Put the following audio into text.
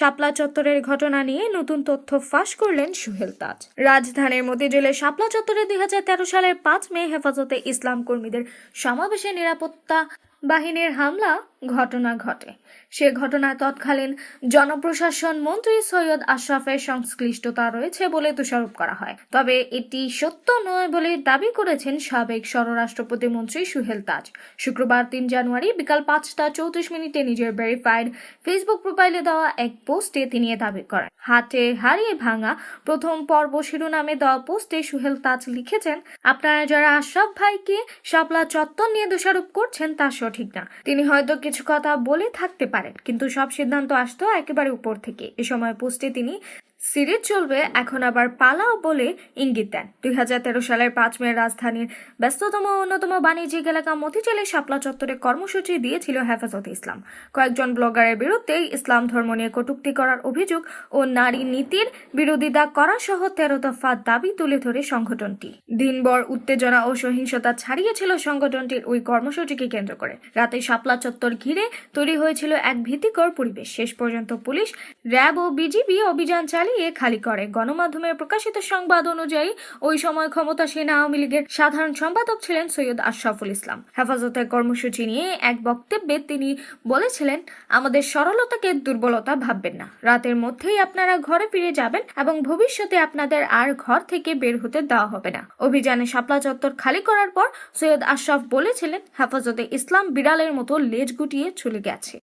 শাপলা চত্বরের ঘটনা নিয়ে নতুন তথ্য ফাঁস করলেন সুহেল তাজ। রাজধানীর মতিঝিলের শাপলা চত্বরে দুই হাজার তেরো সালের পাঁচ মে হেফাজতে ইসলাম কর্মীদের সমাবেশে নিরাপত্তা বাহিনীর হামলা, ঘটনা ঘটে। সে ঘটনায় তৎকালীন জনপ্রশাসন মন্ত্রী সৈয়দ আশরাফের সংশ্লিষ্টতা রয়েছে বলে দোষারোপ করা হয়। তবে এটি সত্য নয় বলে দাবি করেছেন সাবেক স্বরাষ্ট্র প্রতিমন্ত্রী সুহেল তাজ। শুক্রবার তিন জানুয়ারি বিকাল পাঁচটা চৌত্রিশ মিনিটে নিজের ভেরিফাইড ফেসবুক প্রোফাইলে দেওয়া এক পোস্টে তিনি এ দাবি করেন। হাটে হারিয়ে ভাঙা প্রথম পর্ব শিরোনামে দেওয়া পোস্টে সুহেল তাজ লিখেছেন, আপনারা যারা আশরাফ ভাইকে শাপলা চত্বর নিয়ে দোষারোপ করছেন তা সঠিক না। তিনি হয়তো কিছু কথা বলে থাকতে পারেন, কিন্তু সব সিদ্ধান্ত আসতো একেবারে উপর থেকে। এ সময় পোস্টে তিনি সিরিজ চলবে এখন আবার পালাও বলে ইঙ্গিত দেন। দুই হাজার তেরো সালের পাঁচ মে রাজধানীর ব্যস্ততম অন্যতম বাণিজ্যিক এলাকা মতিঝিলে শাপলা চত্বরে কর্মসূচি দিয়েছিল হেফাজত ইসলাম। কয়েকজন ব্লগারের বিরুদ্ধে ইসলাম ধর্ম নিয়ে কটূক্তি করার অভিযোগ ও নারী নীতির বিরোধিতা করা সহ তেরো দফা দাবি তুলে ধরে সংগঠনটি। দিনভর উত্তেজনা ও সহিংসতা ছাড়িয়েছিল সংগঠনটির ওই কর্মসূচিকে কেন্দ্র করে। রাতে শাপলা চত্বর ঘিরে তৈরি হয়েছিল এক ভীতিকর পরিবেশ। শেষ পর্যন্ত পুলিশ, র্যাব ও বিজিবি অভিযান চালিয়ে খালি করে। গণমাধ্যমে প্রকাশিত সংবাদ অনুযায়ী ওই সময় ক্ষমতাসীন আওয়ামী লীগের সাধারণ সম্পাদক ছিলেন সৈয়দ আশরাফুল ইসলাম। হেফাজতের কর্মসূচি নিয়ে এক বক্তব্যে তিনি বলেছিলেন, আমাদের সরলতাকে দুর্বলতা ভাববেন না। রাতের মধ্যেই আপনারা ঘরে ফিরে যাবেন এবং ভবিষ্যতে আপনাদের আর ঘর থেকে বের হতে দেওয়া হবে না। অভিযানে শাপলা চত্বর খালি করার পর সৈয়দ আশরাফ বলেছিলেন, হেফাজতে ইসলাম বিড়ালের মতো লেজ গুটিয়ে চলে গেছে।